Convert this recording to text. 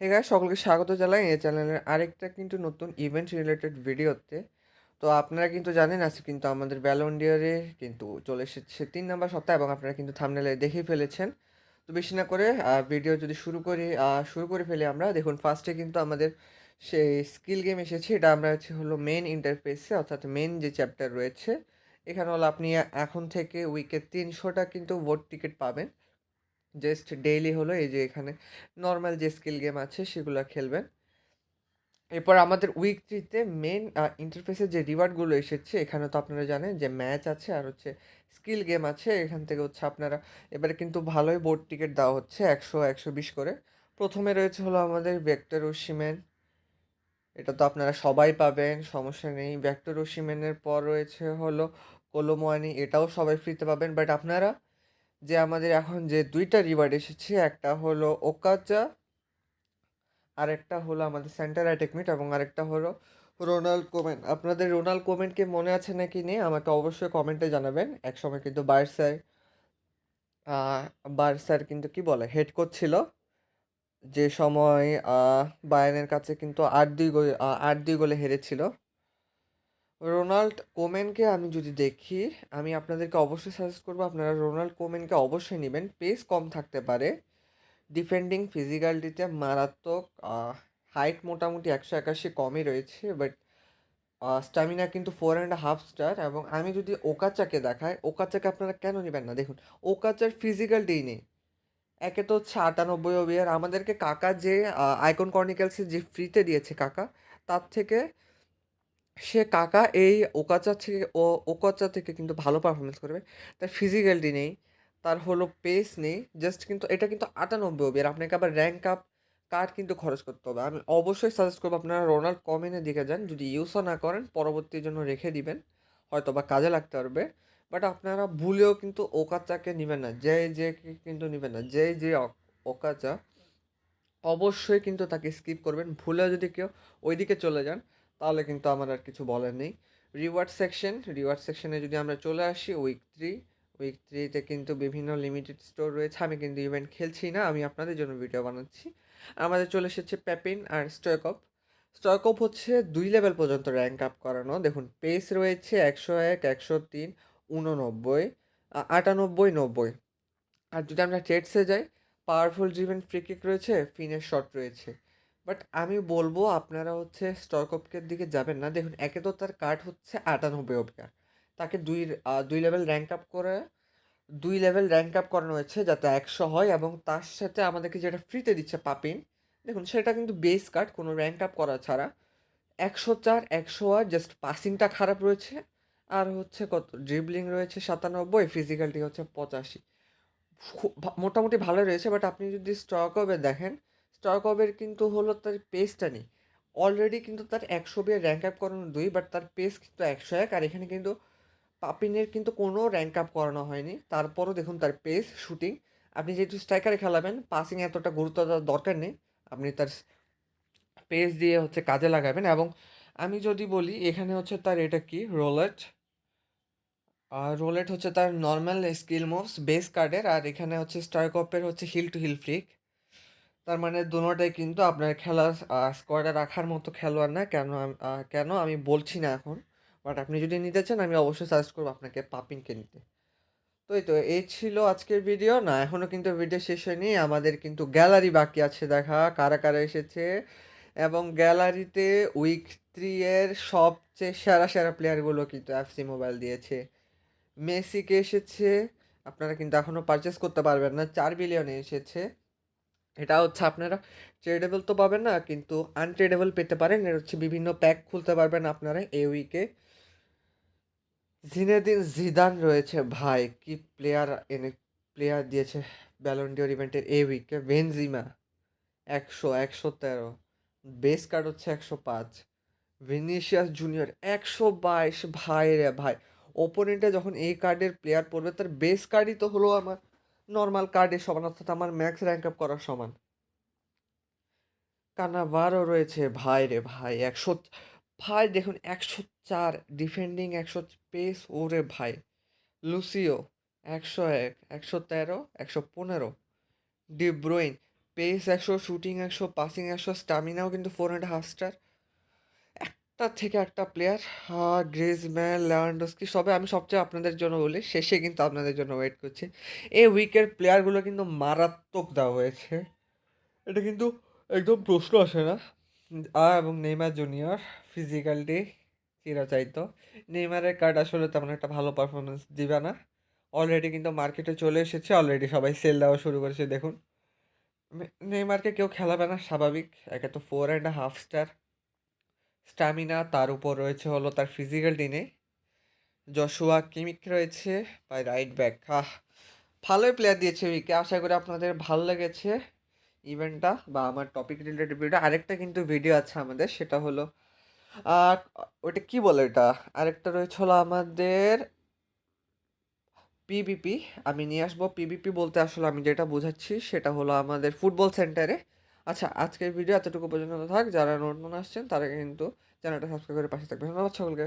Hey guys, সকলকে স্বাগত জানাই এই চ্যানেলের আরেকটা কিন্তু নতুন ইভেন্ট রিলেটেড ভিডিওতে তো আপনারা কিন্তু জানেন, আজকে কিন্তু আমাদের ব্যালন্ডিয়ারে কিন্তু চলে এসেছে তিন নাম্বার সপ্তাহ এবং আপনারা কিন্তু থামনেলে দেখেই ফেলেছেন। তো বেশি না করে ভিডিও যদি শুরু করি শুরু করে ফেলি আমরা। দেখুন ফার্স্টে কিন্তু আমাদের সেই স্কিল গেম এসেছে। এটা আমরা হচ্ছে হলো মেন ইন্টারফেসে অর্থাৎ মেন যে চ্যাপ্টার রয়েছে, এখানে হলো আপনি এখন থেকে উইকে তিনশোটা কিন্তু ভোট টিকিট পাবেন। জাস্ট ডেইলি হলো এই যে এখানে নর্মাল যে স্কিল গেম আছে সেগুলো খেলবেন। এরপর আমাদের উইক থ্রিতে মেন ইন্টারফেসের যে রিওয়ার্ডগুলো এসেছে, এখানে তো আপনারা জানেন যে ম্যাচ আছে আর হচ্ছে স্কিল গেম আছে। এখান থেকে হচ্ছে আপনারা এবারে কিন্তু ভালোই বোর্ড টিকিট দেওয়া হচ্ছে, একশো একশো বিশ করে। প্রথমে রয়েছে হলো আমাদের ভেক্টর ওসিমেন এটা তো আপনারা সবাই পাবেন, সমস্যা নেই। ভেক্টর ওসিমেনের পর রয়েছে হলো কোলোমোয়ানি এটাও সবাই ফ্রিতে পাবেন। বাট আপনারা যে আমাদের এখন যে দুইটা রিওয়ার্ড এসেছে, একটা হলো ওকাচা আরেকটা হলো আমাদের সেন্টার অ্যাটেকমিট এবং আরেকটা হলো রোনাল্ড কোমেন আপনাদের রোনাল্ড কোমেনকে মনে আছে নাকি নেই, আমাকে অবশ্যই কমেন্টে জানাবেন। একসময় কিন্তু বার্সার বার্সার কিন্তু কি বলে হেড কোচ ছিল। যে সময় বায়ানের কাছে কিন্তু আট দুই গোল আট দুই গোলে হেরেছিল। রোনাল্ড কোমেনকে আমি যদি দেখি, আমি আপনাদেরকে অবশ্যই সাজেস্ট করব, আপনারা রোনাল্ড কোমেনকে অবশ্যই নেবেন। পেস কম থাকতে পারে। ডিফেন্ডিং ফিজিক্যালিটিতে মারাত্মক হাইট মোটামুটি একশো একাশি কমই রয়েছে বাট স্ট্যামিনা কিন্তু ফোর অ্যান্ড হাফ স্টার এবং আমি যদি ওকাচাকে দেখাই, ওকাচাকে আপনারা কেন নেবেন না? দেখুন, ওকাচার ফিজিক্যালিটি নেই। একে তো হচ্ছে আটানব্বই ওভিয়ার আমাদেরকে কাকা যে আইকন কর্নিক্যালসে যে ফ্রিতে দিয়েছে কাকা, তার থেকে সে কাকা এই ওকাচা থেকে, ও ওকাচা থেকে কিন্তু ভালো পারফরমেন্স করবে। তার ফিজিক্যালিটি নেই, তার হলো পেস নেই জাস্ট কিন্তু এটা কিন্তু আটানব্বই আর আপনাকে আবার র্যাঙ্ক আপ কার্ড কিন্তু খরচ করতে হবে। আমি অবশ্যই সাজেস্ট করব, আপনারা রোনাল্ড কমেনের দিকে যান। যদি ইউজও না করেন পরবর্তীর জন্য রেখে দিবেন হয়তো বা কাজে লাগতে পারবে। বাট আপনারা ভুলেও কিন্তু ওকাচাকে নেবেন না যে যে কিন্তু নেবেন না যে যে ওকাচা, অবশ্যই কিন্তু তাকে স্কিপ করবেন। ভুলেও যদি কেউ ওইদিকে চলে যান তাহলে কিন্তু আমার আর কিছু বলার নেই। রিওয়ার্ড সেকশন রিওয়ার্ড সেকশনে যদি আমরা চলে আসি উইক থ্রি উইক থ্রিতে কিন্তু বিভিন্ন লিমিটেড স্টোর রয়েছে। আমি কিন্তু ইভেন্ট খেলছি না, আমি আপনাদের জন্য ভিডিও বানাচ্ছি। আমাদের চলে এসেছে প্যাপিন আর স্টয়কপ স্টয়কপ হচ্ছে দুই লেভেল পর্যন্ত র্যাঙ্ক আপ করানো। দেখুন পেস রয়েছে একশো এক, একশো তিন, উননব্বই আটানব্বই, নব্বই। আর যদি আমরা চেটসে যাই পাওয়ারফুল ড্রিভেন ফ্রি কিক রয়েছে ফিনের শট রয়েছে। বাট আমি বলব আপনারা হচ্ছে স্টকঅপকের দিকে যাবেন না। দেখুন, একে তো তার কার্ড হচ্ছে আটানব্বই অবকার তাকে দুই দুই লেভেল র্যাঙ্ক আপ করে, দুই লেভেল র্যাঙ্ক আপ করানো হয়েছে যাতে একশো হয় এবং তার সাথে আমাদেরকে যেটা ফ্রিতে দিচ্ছে পাপিন, দেখুন, সেটা কিন্তু বেস কার্ড কোনো র্যাঙ্ক আপ করা ছাড়া। একশো চার, একশো আর জাস্ট পাসিংটা খারাপ রয়েছে। আর হচ্ছে কত ড্রিবলিং রয়েছে সাতানব্বই ফিজিক্যালটি হচ্ছে পঁচাশি। মোটামুটি ভালো রয়েছে বাট আপনি যদি স্টক ওভের দেখেন স্টক ওভের কিন্তু হলো তার পেসটা নেই। অলরেডি কিন্তু তার একশো বিয়ে র্যাঙ্ক আপ করানো দুই বাট তার পেস কিন্তু একশো এক, আর এখানে কিন্তু পাপিনের কিন্তু কোনো র্যাঙ্ক আপ করানো হয়নি। তারপরও দেখুন তার পেস শুটিং আপনি যেহেতু স্ট্রাইকারে খেলাবেন পাসিং এতটা গুরুত্ব দেওয়ার দরকার নেই। আপনি তার পেস দিয়ে হচ্ছে কাজে লাগাবেন। এবং আমি যদি বলি, এখানে হচ্ছে তার এটা কি? রোলেট আর রোলেট হচ্ছে তার নর্মাল স্কিল মুভস বেস কার্ডের আর এখানে হচ্ছে স্ট্রাইকপের হচ্ছে হিল টু হিল ফ্লিক তার মানে দুটোটাই কিন্তু আপনার খেলার স্কোয়াডে রাখার মতো খেলোয়াড় না। কেন কেন আমি বলছি না এখন বাট আপনি যদি নিতে চান, আমি অবশ্যই সাজেস্ট করব আপনাকে পাপিনকে নিতে। তো এই তো, এই ছিল আজকের ভিডিও না এখনও কিন্তু ভিডিও শেষ হয়নি। আমাদের কিন্তু গ্যালারি বাকি আছে, দেখা কারা কারা এসেছে। এবং গ্যালারিতে উইক থ্রি এর সবচেয়ে সেরা সেরা প্লেয়ারগুলো কিন্তু এফসি মোবাইল দিয়েছে। মেসিকে এসেছে। আপনারা কিন্তু এখনও পারচেস করতে পারবেন না। চার বিলিয়নে এসেছে। এটা হচ্ছে আপনারা ট্রেডেবল তো পাবেন না, কিন্তু আনট্রেডেবল পেতে পারেন। এর হচ্ছে বিভিন্ন প্যাক খুলতে পারবেন আপনারা এই উইকে জিনেদিন জিদান রয়েছে ভাই, কি প্লেয়ার এনে প্লেয়ার দিয়েছে ব্যালন্ডিওর ইভেন্টের এই উইকে বেনজিমা একশো একশো তেরো। বেস কার্ড হচ্ছে একশো পাঁচ। ভিনিসিয়াস জুনিয়র একশো বাইশ। ভাই রে ভাই ওপোনেন্টে যখন এই কার্ডের প্লেয়ার পড়বে, তার বেস কার্ডই তো হলো আমার। নর্মাল কার্ডের সমান, অর্থাৎ আমার ম্যাক্স র্যাঙ্ক আপ করার সমান। কানাভারও রয়েছে, ভাই রে ভাই, একশো, ভাই দেখুন, একশো চার ডিফেন্ডিং একশো পেস ওরে ভাই। লুসিও একশো এক, একশো তেরো, একশো পনেরো। ডিব্রোইন পেস একশো শুটিং একশো পাসিং একশো স্টামিনাও কিন্তু ফোর অ্যান্ড হাফ স্টার একটা থেকে একটা প্লেয়ার গ্রেজম্যান লেভানডস্কি সবে আমি সবচেয়ে আপনাদের জন্য বলি, শেষে কিন্তু আপনাদের জন্য ওয়েট করছি। এই উইকের প্লেয়ারগুলো কিন্তু মারাত্মক দেওয়া হয়েছে। এটা কিন্তু একদম প্রশ্ন আসে না। আর এবং নেইমার জুনিয়র ফিজিক্যালটি চিরাচারিত নেইমারের কার্ড আসলে তেমন একটা ভালো পারফরমেন্স দিবে না। অলরেডি কিন্তু মার্কেটে চলে এসেছে অলরেডি সবাই সেল দেওয়া শুরু করেছে, দেখুন। নেইমারকে কেউ খেলাবে না, স্বাভাবিক। একে তো four and half star stamina তার উপর রয়েছে হলো তার ফিজিক্যাল দিনে জশুয়া কিমিক রয়েছে বাই রাইট ব্যাক আহ, ভালোই প্লেয়ার দিয়েছে উইকে আশা করি আপনাদের ভালো লেগেছে ইভেন্টটা বা আমার টপিক রিলেটেড ভিডিও আরেকটা কিন্তু ভিডিও আছে আমাদের, সেটা হলো, আর ওটা কি বলে এটা আরেকটা রয়েছে হলো আমাদের পিবিপি আমি নিয়ে আসব পিবিপি বলতে আসলে আমি যেটা বোঝাচ্ছি, সেটা হলো আমাদের ফুটবল সেন্টারে আচ্ছা আজকের ভিডিও এতটুকু পর্যন্ত থাক। যারা নতুন আসছেন, তারা কিন্তু চ্যানেলটা সাবস্ক্রাইব করে পাশে থাকবে ধন্যবাদ সকলকে।